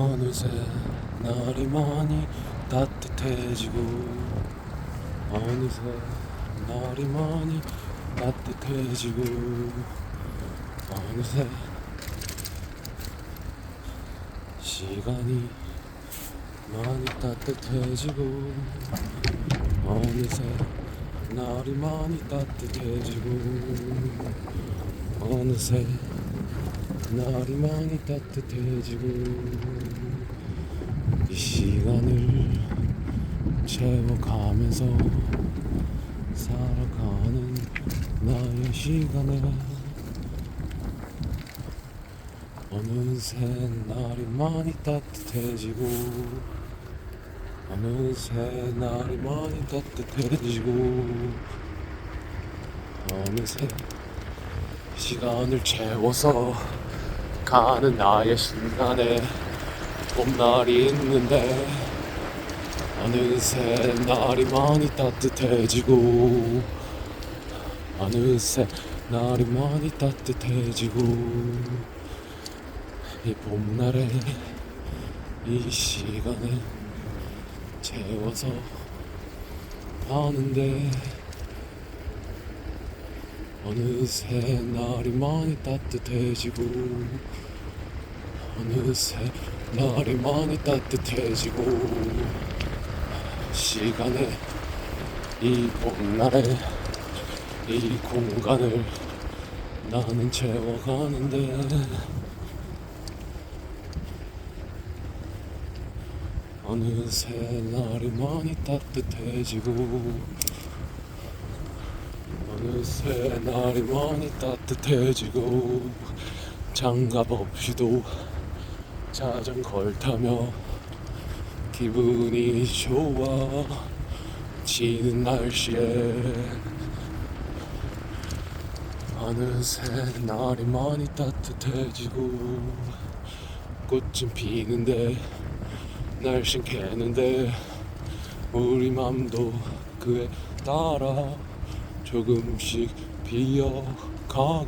어느새 날이 많이 따뜻해지고 어느새 날이 많이 따뜻해지고 어느새 시간이 많이 따뜻해지고 어느새 날이 많이 따뜻해지고 어느새 날이 많이 따뜻해지고 이 시간을 채워가면서 살아가는 나의 시간에 어느새 날이 많이 따뜻해지고 어느새 날이 많이 따뜻해지고 어느새 시간을 채워서 가는 나의 순간에 봄날이 있는데 어느새 날이 많이 따뜻해지고 어느새 날이 많이 따뜻해지고 이 봄날에 이 시간에 채워서 하는데 어느새 날이 많이 따뜻해지고 어느새 날이 많이 따뜻해지고 시간에 이 봄날에 이 공간을 나는 채워가는데. 어느새 날이 많이 따뜻해지고 어느새 날이 많이 따뜻해지고 장갑 없이도 자전거를 타며 기분이 좋아 지는 날씨에 어느새 날이 많이 따뜻해지고 꽃은 피는데 날씬 개는데 우리 맘도 그에 따라 조금씩 비어가기를